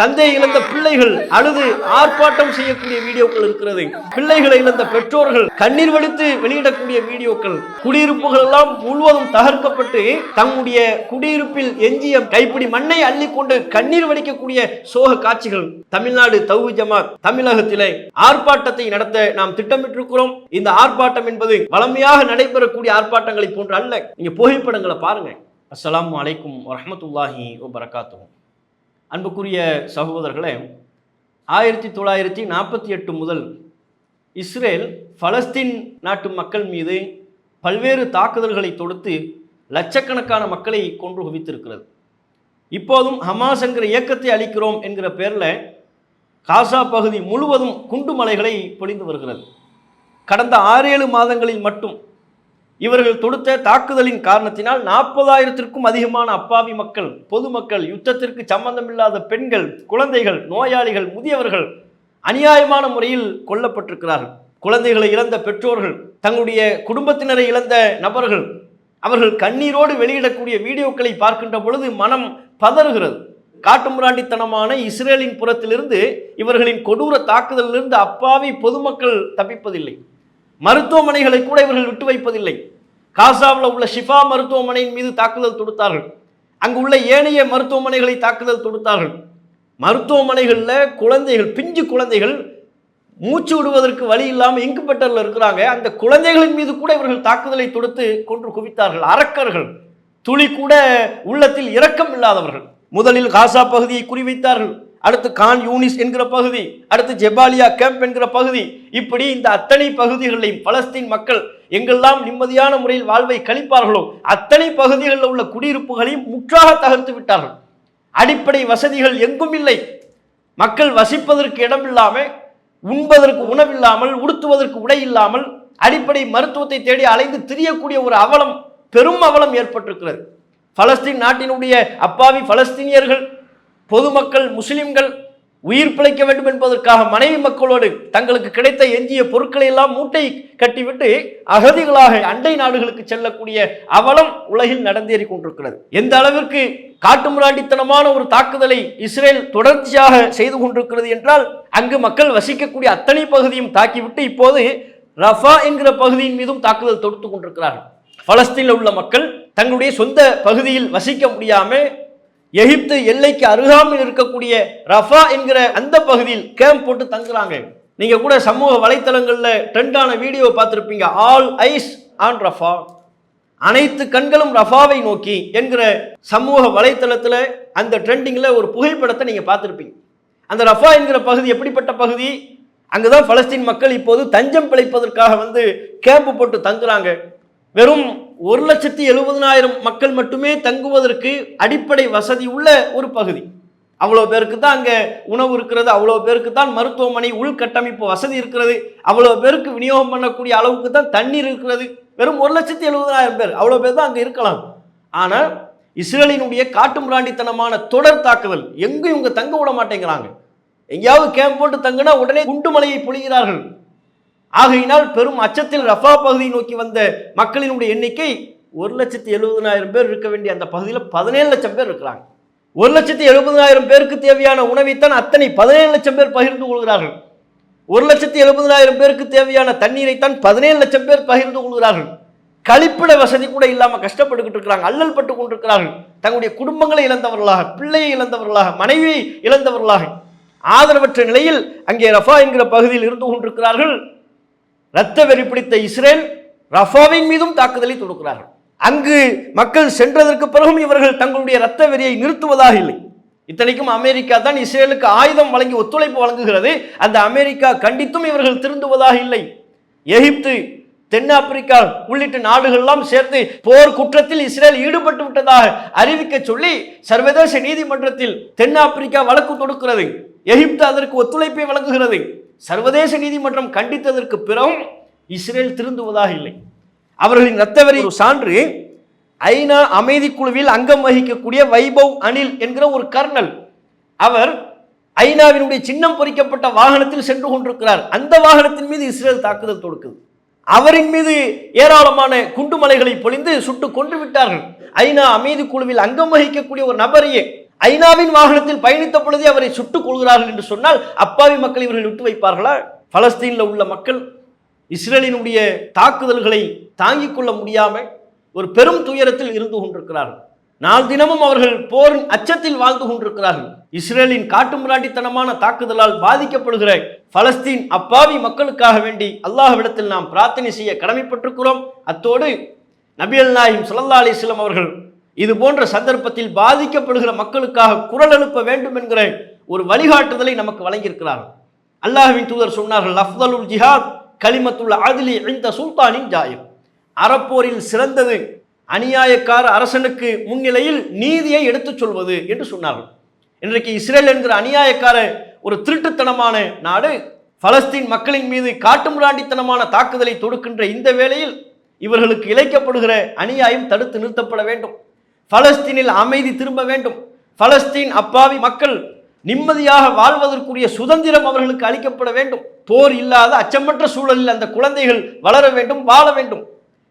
தந்தை இழந்த பிள்ளைகள் அழுது ஆர்ப்பாட்டம் செய்யக்கூடிய வீடியோக்கள் இருக்கிறது. பிள்ளைகளை இழந்த பெற்றோர்கள் கண்ணீர் வடித்து வெளியிடக்கூடிய வீடியோக்கள். குடியிருப்புகள் எல்லாம் முழுவதும் தகர்க்கப்பட்டு தம்முடைய குடியிருப்பில் எஞ்சிய கைப்பிடி மண்ணை அள்ளிக்கொண்டு கண்ணீர் வடிக்கக்கூடிய சோக காட்சிகள். தமிழ்நாடு தௌஹி ஜமாத் தமிழகத்திலே ஆர்ப்பாட்டத்தை நடத்த நாம் திட்டமிட்டிருக்கிறோம். இந்த ஆர்ப்பாட்டம் என்பது வளமையாக நடைபெறக்கூடிய ஆர்ப்பாட்டங்களை போன்று அல்ல. நீங்க புகைப்படங்களை பாருங்க. அஸ்லாம் அலைக்கும் வரமத்துல்லாஹி வபரகாத்துஹு. அன்புக்குரிய சகோதரர்களே ஆயிரத்தி தொள்ளாயிரத்தி நாற்பத்தி எட்டு முதல் இஸ்ரேல் பலஸ்தீன் நாட்டு மக்கள் மீது பல்வேறு தாக்குதல்களை தொடுத்து லட்சக்கணக்கான மக்களை கொன்று குவித்திருக்கிறது இப்போதும் ஹமாஸ் என்கிற இயக்கத்தை அளிக்கிறோம் என்கிற பேரில் காசா பகுதி முழுவதும் குண்டு மலைகளை பொழிந்து வருகிறது. கடந்த ஆறேழு மாதங்களில் மட்டும் இவர்கள் தொடுத்த தாக்குதலின் காரணத்தினால் நாற்பதாயிரத்திற்கும் அதிகமான அப்பாவி மக்கள் பொதுமக்கள் யுத்தத்திற்கு சம்பந்தமில்லாத பெண்கள் குழந்தைகள் நோயாளிகள் முதியவர்கள் அநியாயமான முறையில் கொல்லப்பட்டிருக்கிறார்கள். குழந்தைகளை இழந்த பெற்றோர்கள் தங்களுடைய குடும்பத்தினரை இழந்த நபர்கள் அவர்கள் கண்ணீரோடு வெளியிடக்கூடிய வீடியோக்களை பார்க்கின்ற பொழுது மனம் பதறுகிறது. காட்டுமிராண்டித்தனமான இஸ்ரேலின் புறத்திலிருந்து இவர்களின் கொடூர தாக்குதலிலிருந்து அப்பாவி பொதுமக்கள் தப்பிப்பதில்லை. மருத்துவமனைகளை கூட இவர்கள் விட்டு வைப்பதில்லை. காசாவில் உள்ள ஷிஃபா மருத்துவமனையின் மீது தாக்குதல் தொடுத்தார்கள். அங்கு உள்ள ஏனைய மருத்துவமனைகளை தாக்குதல் தொடுத்தார்கள். மருத்துவமனைகளில் குழந்தைகள் பிஞ்சு குழந்தைகள் மூச்சு விடுவதற்கு வழி இல்லாமல் இங்குபட்டரில் இருக்கிறாங்க. அந்த குழந்தைகளின் மீது கூட இவர்கள் தாக்குதலை தொடுத்து கொன்று குவித்தார்கள். அரக்கர்கள் துளி கூட உள்ளத்தில் இரக்கம் இல்லாதவர்கள். முதலில் காசா பகுதியை குறிவைத்தார்கள். அடுத்து கான் யூனிஸ் என்கிற பகுதி அடுத்து ஜெபாலியா கேம்ப் என்கிற பகுதி. இப்படி இந்த அத்தனை பகுதிகளையும் பலஸ்தீன் மக்கள் எங்கெல்லாம் நிம்மதியான முறையில் வாழ்வை கழிப்பார்களோ அத்தனை பகுதிகளில் உள்ள குடியிருப்புகளையும் முற்றாக தகர்த்து விட்டார்கள். அடிப்படை வசதிகள் எங்கும் இல்லை. மக்கள் வசிப்பதற்கு இடமில்லாமல் உண்பதற்கு உணவில்லாமல் உடுத்துவதற்கு உடை இல்லாமல் அடிப்படை மருத்துவத்தை தேடி அலைந்து திரியக்கூடிய ஒரு அவலம் பெரும் அவலம் ஏற்பட்டிருக்கிறது. பலஸ்தீன் நாட்டினுடைய அப்பாவி பலஸ்தீனியர்கள் பொதுமக்கள் முஸ்லிம்கள் உயிர் பிழைக்க வேண்டும் என்பதற்காக மனைவி மக்களோடு தங்களுக்கு கிடைத்த எஞ்சிய பொருட்களை எல்லாம் மூட்டை கட்டிவிட்டு அகதிகளாக அண்டை நாடுகளுக்கு செல்லக்கூடிய அவலம் உலகில் நடந்தேறி கொண்டிருக்கிறது. எந்த அளவிற்கு காட்டுமிராண்டித்தனமான ஒரு தாக்குதலை இஸ்ரேல் தொடர்ச்சியாக செய்து கொண்டிருக்கிறது என்றால் அங்கு மக்கள் வசிக்கக்கூடிய அத்தனை பகுதியும் தாக்கிவிட்டு இப்போது ரஃபா என்கிற பகுதியின் மீதும் தாக்குதல் தொடுத்து கொண்டிருக்கிறார்கள். பலஸ்தீனில் உள்ள மக்கள் தங்களுடைய சொந்த பகுதியில் வசிக்க முடியாமல் எகிப்து எல்லைக்கு அருகாமையில் இருக்கக்கூடிய ரஃபா என்கிற அந்த பகுதியில் கேம்ப் போட்டு தங்குறாங்க. நீங்க கூட சமூக வலைத்தளங்களில் ட்ரெண்டான வீடியோ பார்த்துருப்பீங்க. All eyes on Rafah. அனைத்து கண்களும் ரஃபாவை நோக்கி என்கிற சமூக வலைத்தளத்தில் அந்த ட்ரெண்டிங்கில் ஒரு புகைப்படத்தை நீங்கள் பார்த்துருப்பீங்க. அந்த ரஃபா என்கிற பகுதி எப்படிப்பட்ட பகுதி? அங்கே தான் பலஸ்தீன் மக்கள் இப்போது தஞ்சம் பிழைப்பதற்காக வந்து கேம்ப் போட்டு தங்குறாங்க. வெறும் ஒரு லட்சத்தி எழுபதனாயிரம் மக்கள் மட்டுமே தங்குவதற்கு அடிப்படை வசதி உள்ள ஒரு பகுதி. அவ்வளோ பேருக்கு தான் அங்கே உணவு இருக்கிறது அவ்வளோ பேருக்கு தான் மருத்துவமனை உள்கட்டமைப்பு வசதி இருக்கிறது அவ்வளோ பேருக்கு விநியோகம் பண்ணக்கூடிய அளவுக்கு தான் தண்ணீர் இருக்கிறது. வெறும் ஒரு லட்சத்தி எழுபதனாயிரம் பேர் அவ்வளோ பேர் தான் அங்கே இருக்கலாம். ஆனால் இஸ்ரேலினுடைய காட்டுமிராண்டித்தனமான தொடர் தாக்குதல் எங்கேயும் இவங்க தங்க விட மாட்டேங்கிறாங்க. எங்கேயாவது கேம்ப் போட்டு தங்கினா உடனே குண்டுமலையை பொழிகிறார்கள். ஆகையினால் பெரும் அச்சத்தில் ரஃபா பகுதியை நோக்கி வந்த மக்களினுடைய எண்ணிக்கை ஒரு லட்சத்தி எழுபதனாயிரம் பேர் இருக்க வேண்டிய அந்த பகுதியில் பதினேழு லட்சம் பேர் இருக்கிறாங்க. ஒரு லட்சத்தி எழுபதனாயிரம் பேருக்கு தேவையான உணவைத்தான் அத்தனை பதினேழு லட்சம் பேர் பகிர்ந்து கொள்கிறார்கள். ஒரு லட்சத்தி எழுபதனாயிரம் பேருக்கு தேவையான தண்ணீரைத்தான் பதினேழு லட்சம் பேர் பகிர்ந்து கொள்கிறார்கள். கழிப்பிட வசதி கூட இல்லாமல் கஷ்டப்பட்டுக்கிட்டு இருக்கிறாங்க. அல்லல் பட்டு கொண்டிருக்கிறார்கள். தங்களுடைய குடும்பங்களை இழந்தவர்களாக பிள்ளையை இழந்தவர்களாக மனைவியை இழந்தவர்களாக. ஆதரவற்ற நிலையில் அங்கே ரஃபா என்கிற பகுதியில் இருந்து கொண்டிருக்கிறார்கள். இரத்த வெறி பிடித்த இஸ்ரேல் ரஃபாவின் மீதும் தாக்குதலை தொடுக்கிறார்கள். அங்கு மக்கள் சென்றதற்கு பிறகும் இவர்கள் தங்களுடைய இரத்த வெறியை நிறுத்துவதாக இல்லை. இத்தனைக்கும் அமெரிக்கா தான் இஸ்ரேலுக்கு ஆயுதம் வழங்கி ஒத்துழைப்பு வழங்குகிறது. அந்த அமெரிக்கா கண்டித்தும் இவர்கள் திருந்துவதாக இல்லை. எகிப்து தென்னாப்பிரிக்கா உள்ளிட்ட நாடுகள்லாம் சேர்ந்து போர் குற்றத்தில் இஸ்ரேல் ஈடுபட்டு விட்டதாக அறிவிக்க சொல்லி சர்வதேச நீதிமன்றத்தில் தென்னாப்பிரிக்கா வழக்கு தொடுக்கிறது. எகிப்து அதற்கு ஒத்துழைப்பை வழங்குகிறது. சர்வதேச நீதிமன்றம் கண்டித்ததற்கு பிறகும் இஸ்ரேல் திருந்துவதாக இல்லை. அவர்களின் இரத்தவரி சான்று ஐநா அமைதி குழுவில் அங்கம் வகிக்கக்கூடிய வைபவ் அனில் என்கிற ஒரு கர்னல். அவர் ஐநாவினுடைய சின்னம் பொறிக்கப்பட்ட வாகனத்தில் சென்று கொண்டிருக்கிறார். அந்த வாகனத்தின் மீது இஸ்ரேல் தாக்குதல் தொடுக்குது. அவரின் மீது ஏராளமான குண்டுமலைகளை பொழிந்து சுட்டு கொன்று விட்டார்கள். ஐநா அமைதி குழுவில் அங்கம் வகிக்கக்கூடிய ஒரு நபரையே ஐநாவின் வாகனத்தில் பயணித்த பொழுதே அவரை சுட்டுக் கொள்கிறார்கள் என்று சொன்னால் அப்பாவி மக்கள் இவர்கள் விட்டு வைப்பார்களா? பலஸ்தீனில் உள்ள மக்கள் இஸ்ரேலினுடைய தாக்குதல்களை தாங்கிக் கொள்ள முடியாமல் ஒரு பெரும் துயரத்தில் இருந்து கொண்டிருக்கிறார்கள். நாள் தினமும் அவர்கள் போரின் அச்சத்தில் வாழ்ந்து கொண்டிருக்கிறார்கள். இஸ்ரேலின் காட்டுமிராண்டித்தனமான தாக்குதலால் பாதிக்கப்படுகிற பலஸ்தீன் அப்பாவி மக்களுக்காக வேண்டி அல்லாஹ்விடத்தில் நாம் பிரார்த்தனை செய்ய கடமைப்பட்டிருக்கிறோம். அத்தோடு நபியல் நாயிம் சுல்லா அலிஸ்லாம் அவர்கள் இது போன்ற சந்தர்ப்பத்தில் பாதிக்கப்படுகிற மக்களுக்காக குரல் எழுப்ப வேண்டும் என்கிற ஒரு வழிகாட்டுதலை நமக்கு வழங்கியிருக்கிறார்கள் அல்லாஹ்வின் தூதர் சொன்னார்கள் அஃதலுல் ஜிஹாத் கலிமத்துள்ள அதிலி இந்த சுல்தானின் ஜாயம் அறப்போரில் சிறந்தது அநியாயக்கார அரசனுக்கு முன்னிலையில் நீதியை எடுத்துச் சொல்வது என்று சொன்னார்கள். இன்றைக்கு இஸ்ரேல் என்கிற அநியாயக்கார ஒரு திருட்டுத்தனமான நாடு பலஸ்தீன் மக்களின் மீது காட்டுமிராண்டித்தனமான தாக்குதலை தொடுக்கின்ற இந்த வேளையில் இவர்களுக்கு இழைக்கப்படுகிற அநியாயம் தடுத்து நிறுத்தப்பட வேண்டும். பலஸ்தீனில் அமைதி திரும்ப வேண்டும். பலஸ்தீன் அப்பாவி மக்கள் நிம்மதியாக வாழ்வதற்குரிய சுதந்திரம் அவர்களுக்கு அளிக்கப்பட வேண்டும். போர் இல்லாத அச்சமற்ற சூழலில் அந்த குழந்தைகள் வளர வேண்டும் வாழ வேண்டும்.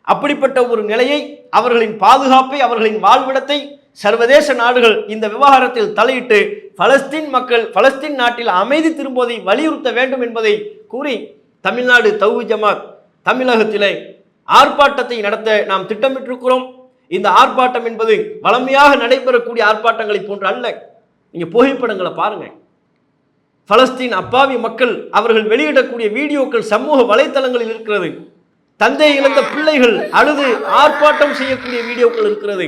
அப்படிப்பட்ட ஒரு நிலையை அவர்களின் பாதுகாப்பை அவர்களின் வாழ்விடத்தை சர்வதேச நாடுகள் இந்த விவகாரத்தில் தலையிட்டு பலஸ்தீன் மக்கள் பலஸ்தீன் நாட்டில் அமைதி திரும்புவதை வலியுறுத்த வேண்டும் என்பதை கூறி தமிழ்நாடு தௌஹி ஜமாத் தமிழகத்திலே ஆர்ப்பாட்டத்தை நடத்த நாம் திட்டமிட்டிருக்கிறோம். இந்த ஆர்ப்பாட்டம் என்பது வளமையாக நடைபெறக்கூடிய ஆர்ப்பாட்டங்களை போன்று அல்ல. நீங்கள் புகைப்படங்களை பாருங்க. பலஸ்தீன் அப்பாவி மக்கள் அவர்கள் வெளியிடக்கூடிய வீடியோக்கள் சமூக வலைத்தளங்களில் இருக்கிறது. தந்தை இழந்த பிள்ளைகள் அழுது ஆர்ப்பாட்டம் செய்யக்கூடிய வீடியோக்கள் இருக்கிறது.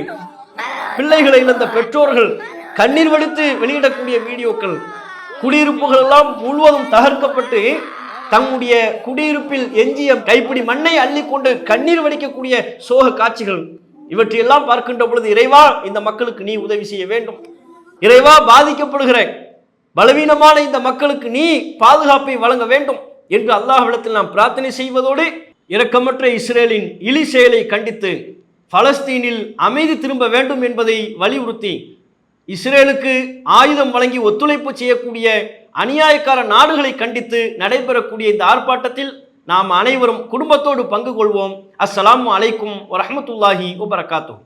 பிள்ளைகளை இழந்த பெற்றோர்கள் கண்ணீர் வடித்து வெளியிடக்கூடிய வீடியோக்கள். குடியிருப்புகள் எல்லாம் முழுவதும் தகர்க்கப்பட்டு தம்முடைய குடியிருப்பில் எஞ்சிய கைப்பிடி மண்ணை அள்ளிக்கொண்டு கண்ணீர் வடிக்கக்கூடிய சோக காட்சிகள். இவற்றையெல்லாம் பார்க்கின்ற பொழுது இறைவா இந்த மக்களுக்கு நீ உதவி செய்ய வேண்டும். இறைவா பாதிக்கப்படுகிற பலவீனமான இந்த மக்களுக்கு நீ பாதுகாப்பை வழங்க வேண்டும் என்று அல்லாஹ்விடத்தில் நாம் பிரார்த்தனை செய்வதோடு இரக்கமற்ற இஸ்ரேலின் இழி செயலை கண்டித்து பலஸ்தீனில் அமைதி திரும்ப வேண்டும் என்பதை வலியுறுத்தி இஸ்ரேலுக்கு ஆயுதம் வழங்கி ஒத்துழைப்பு செய்யக்கூடிய அநியாயக்கார நாடுகளை கண்டித்து நடைபெறக்கூடிய இந்த ஆர்ப்பாட்டத்தில் நாம் அனைவரும் குடும்பத்தோடு பங்கு கொள்வோம். அஸ்ஸலாம் அலைக்கும் வரமத்துல்லாஹி வபரகாத்துஹு.